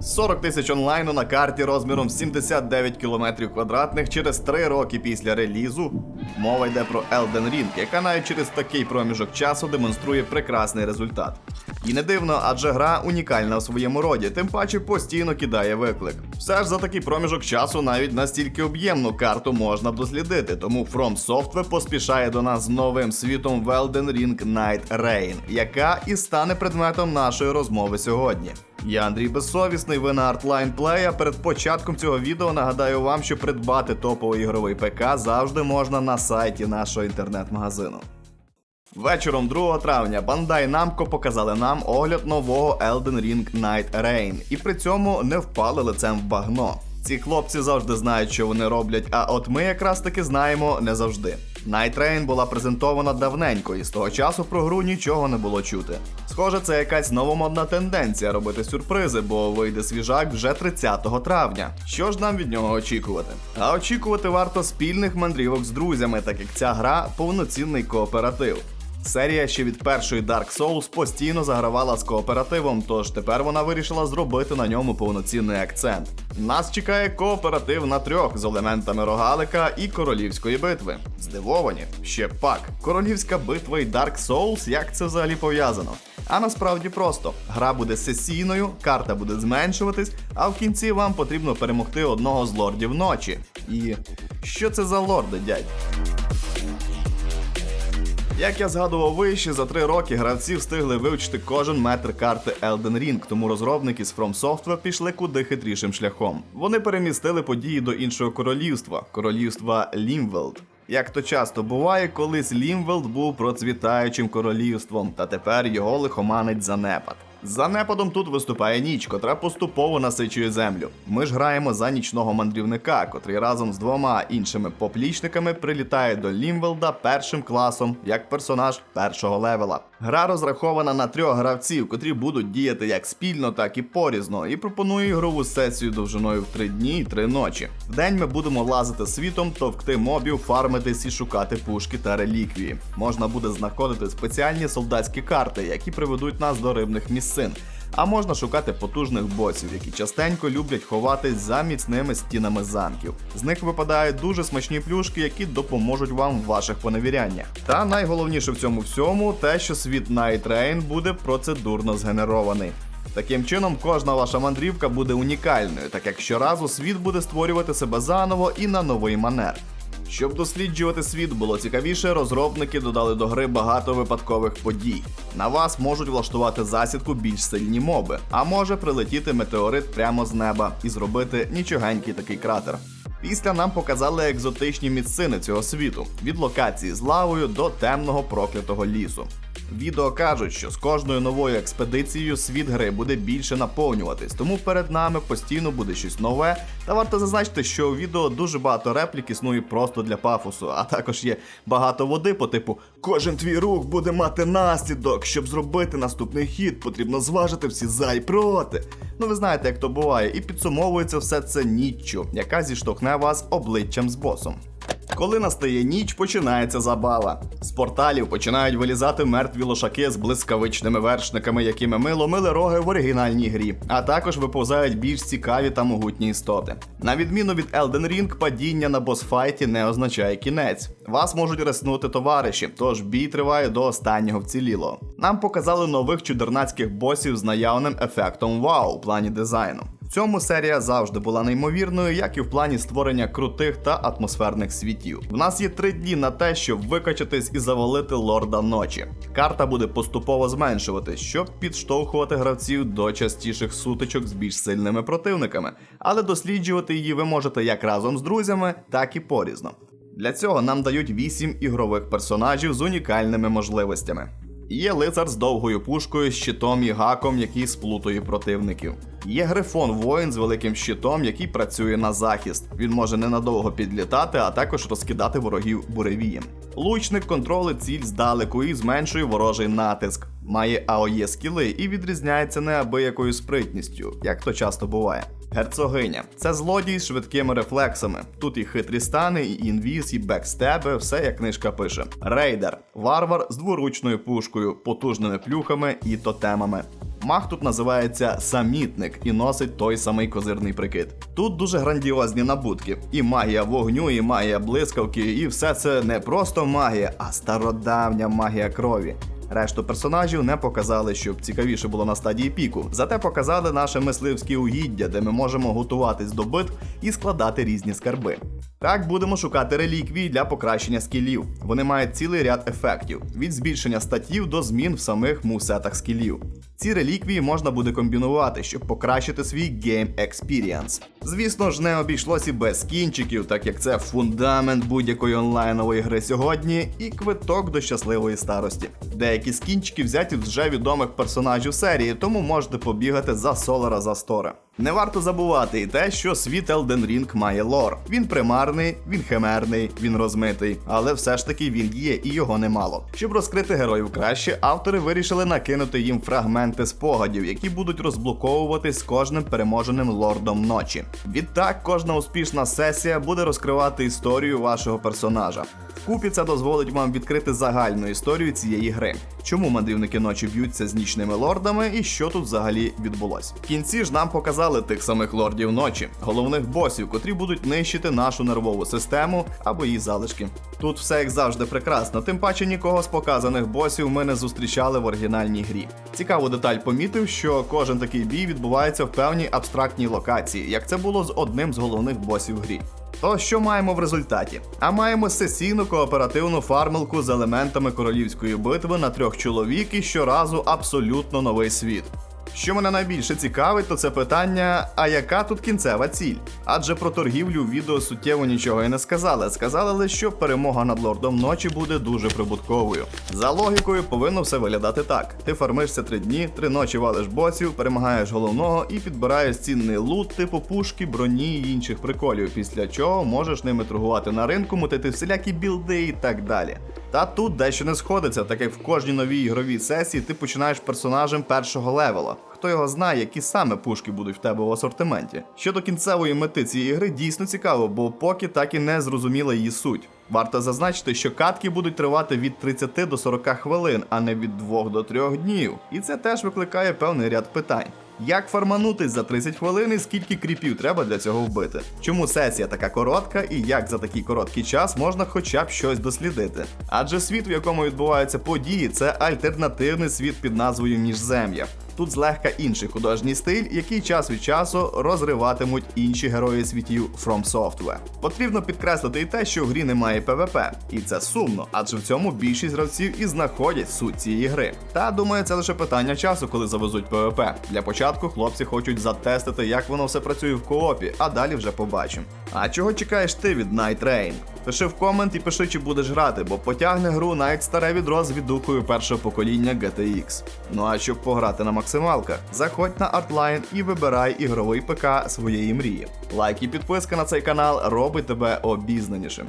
40 тисяч онлайну на карті розміром 79 км квадратних через 3 роки після релізу. Мова йде про Elden Ring, яка навіть через такий проміжок часу демонструє прекрасний результат. І не дивно, адже гра унікальна у своєму роді, тим паче постійно кидає виклик. Все ж за такий проміжок часу навіть настільки об'ємну карту можна дослідити, тому From Software поспішає до нас з новим світом в Elden Ring Night Rain, яка і стане предметом нашої розмови сьогодні. Я Андрій Безсовісний, ви на Artline Play, а перед початком цього відео нагадаю вам, що придбати топовий ігровий ПК завжди можна на сайті нашого інтернет-магазину. Вечором 2 травня Bandai Namco показали нам огляд нового Elden Ring Night Rain, і при цьому не впали лицем в багно. Ці хлопці завжди знають, що вони роблять, а от ми якраз таки знаємо не завжди. Night Train була презентована давненько, і з того часу про гру нічого не було чути. Схоже, це якась новомодна тенденція робити сюрпризи, бо вийде свіжак вже 30 травня. Що ж нам від нього очікувати? А очікувати варто спільних мандрівок з друзями, так як ця гра повноцінний кооператив. Серія ще від першої Dark Souls постійно загравала з кооперативом, тож тепер вона вирішила зробити на ньому повноцінний акцент. Нас чекає кооператив на трьох з елементами рогалика і королівської битви. Здивовані? Ще пак. Королівська битва і Dark Souls, як це взагалі пов'язано? А насправді просто гра буде сесійною, карта буде зменшуватись, а в кінці вам потрібно перемогти одного з лордів ночі. І що це за лорди, дядь? Як я згадував вище, за три роки гравці встигли вивчити кожен метр карти Elden Ring, тому розробники з From Software пішли куди хитрішим шляхом. Вони перемістили події до іншого королівства королівства Лімвелд. Як то часто буває, колись Лімвелд був процвітаючим королівством, та тепер його лихоманить занепад. З занепадом тут виступає ніч, котра поступово насичує землю. Ми ж граємо за нічного мандрівника, котрий разом з двома іншими поплічниками прилітає до Лімвелда першим класом як персонаж першого левела. Гра розрахована на трьох гравців, котрі будуть діяти як спільно, так і порізно, і пропонує ігрову сесію довжиною в три дні і три ночі. Вдень ми будемо лазити світом, товкти мобів, фармитись і шукати пушки та реліквії. Можна буде знаходити спеціальні солдатські карти, які приведуть нас до рибних місцин. А можна шукати потужних босів, які частенько люблять ховатись за міцними стінами замків. З них випадають дуже смачні плюшки, які допоможуть вам в ваших поневіряннях. Та найголовніше в цьому всьому те, що світ Night Rain буде процедурно згенерований. Таким чином, кожна ваша мандрівка буде унікальною, так як щоразу світ буде створювати себе заново і на новий манер. Щоб досліджувати світ було цікавіше, розробники додали до гри багато випадкових подій. На вас можуть влаштувати засідку більш сильні моби, а може прилетіти метеорит прямо з неба і зробити нічогенький такий кратер. Після нам показали екзотичні місцини цього світу від локації з лавою до темного проклятого лісу. Відео кажуть, що з кожною новою експедицією світ гри буде більше наповнюватись, тому перед нами постійно буде щось нове. Та варто зазначити, що у відео дуже багато реплік існує просто для пафосу, а також є багато води по типу Кожен твій рух буде мати наслідок. Щоб зробити наступний хід, потрібно зважити всі за і проти. Ну ви знаєте, як то буває, і підсумовується все це ніччю, яка зіштовхне вас обличчям з босом. Коли настає ніч, починається забава. З порталів починають вилізати мертві лошаки з блискавичними вершниками, якими ми ломили роги в оригінальній грі, а також виповзають більш цікаві та могутні істоти. На відміну від Elden Ring, падіння на босфайті не означає кінець. Вас можуть реснути товариші, тож бій триває до останнього вцілілого. Нам показали нових чудернацьких босів з наявним ефектом вау у плані дизайну. Цьому серія завжди була неймовірною, як і в плані створення крутих та атмосферних світів. В нас є три дні на те, щоб викачатись і завалити лорда ночі. Карта буде поступово зменшуватись, щоб підштовхувати гравців до частіших сутичок з більш сильними противниками, але досліджувати її ви можете як разом з друзями, так і порізно. Для цього нам дають 8 ігрових персонажів з унікальними можливостями. Є лицар з довгою пушкою, щитом і гаком, який сплутує противників. Є грифон воїн з великим щитом, який працює на захист. Він може ненадовго підлітати, а також розкидати ворогів буревієм. Лучник контролить ціль здалеку і зменшує ворожий натиск. Має АОЄ скіли і відрізняється неабиякою спритністю, як то часто буває. Герцогиня це злодій з швидкими рефлексами. Тут і хитрі стани, і інвіз, і бекстеби, все як книжка пише. Рейдер варвар з дворучною пушкою, потужними плюхами і тотемами. Маг тут називається самітник і носить той самий козирний прикид. Тут дуже грандіозні набутки. І магія вогню, і магія блискавки, і все це не просто магія, а стародавня магія крові. Решту персонажів не показали, щоб цікавіше було на стадії піку. Зате показали наше мисливське угіддя, де ми можемо готуватись до битв і складати різні скарби. Так будемо шукати реліквії для покращення скілів. Вони мають цілий ряд ефектів: від збільшення статів до змін в самих мусетах скілів. Ці реліквії можна буде комбінувати, щоб покращити свій Game Experience. Звісно ж, не обійшлося без кінчиків, так як це фундамент будь-якої онлайнової гри сьогодні і квиток до щасливої старості. Деякі скінчики взяті з вже відомих персонажів серії, тому можете побігати за Солара за Стора. Не варто забувати і те, що світ Elden Ring має лор. Він примарний, він химерний, він розмитий, але все ж таки він є і його немало. Щоб розкрити героїв краще, автори вирішили накинути їм фрагменти спогадів, які будуть розблоковуватись з кожним переможеним лордом ночі. Відтак, кожна успішна сесія буде розкривати історію вашого персонажа. Вкупі це дозволить вам відкрити загальну історію цієї гри. Чому мандрівники ночі б'ються з нічними лордами і що тут взагалі відбулось. В кінці ж нам показали тих самих лордів ночі, головних босів, котрі будуть нищити нашу нервову систему або її залишки. Тут все як завжди прекрасно, тим паче нікого з показаних босів ми не зустрічали в оригінальній грі. Цікаву деталь помітив, що кожен такий бій відбувається в певній абстрактній локації, як це було з одним з головних босів грі. То що маємо в результаті? А маємо сесійну кооперативну фармилку з елементами королівської битви на трьох чоловік і щоразу абсолютно новий світ. Що мене найбільше цікавить, то це питання: а яка тут кінцева ціль? Адже про торгівлю відео суттєво нічого і не сказали. Сказали лише, що перемога над лордом ночі буде дуже прибутковою. За логікою повинно все виглядати так: ти фармишся три дні, три ночі валиш босів, перемагаєш головного і підбираєш цінний лут, типу пушки, броні і інших приколів, після чого можеш ними торгувати на ринку, мутити всілякі білди і так далі. Та тут дещо не сходиться, так як в кожній новій ігровій сесії ти починаєш персонажем першого левела. Хто його знає, які саме пушки будуть в тебе в асортименті. Щодо кінцевої мети цієї гри дійсно цікаво, бо поки так і не зрозуміла її суть. Варто зазначити, що катки будуть тривати від 30 до 40 хвилин, а не від 2 до 3 днів. І це теж викликає певний ряд питань. Як фарманутись за 30 хвилин і скільки кріпів треба для цього вбити? Чому сесія така коротка і як за такий короткий час можна хоча б щось дослідити? Адже світ, в якому відбуваються події, це альтернативний світ під назвою Міжзем'я. Тут злегка інший художній стиль, який час від часу розриватимуть інші герої світів From Software. Потрібно підкреслити і те, що в грі немає ПВП, і це сумно, адже в цьому більшість гравців і знаходять суть цієї гри. Та думаю, це лише питання часу, коли завезуть ПВП. Для початку хлопці хочуть затестити, як воно все працює в коопі, а далі вже побачимо. А чого чекаєш ти від Night Rain? Пиши в комент і пиши, чи будеш грати, бо потягне гру навіть старе відро з віддукою першого покоління GTX. Ну а щоб пограти на максималках, заходь на Artline і вибирай ігровий ПК своєї мрії. Лайк і підписка на цей канал робить тебе обізнанішим.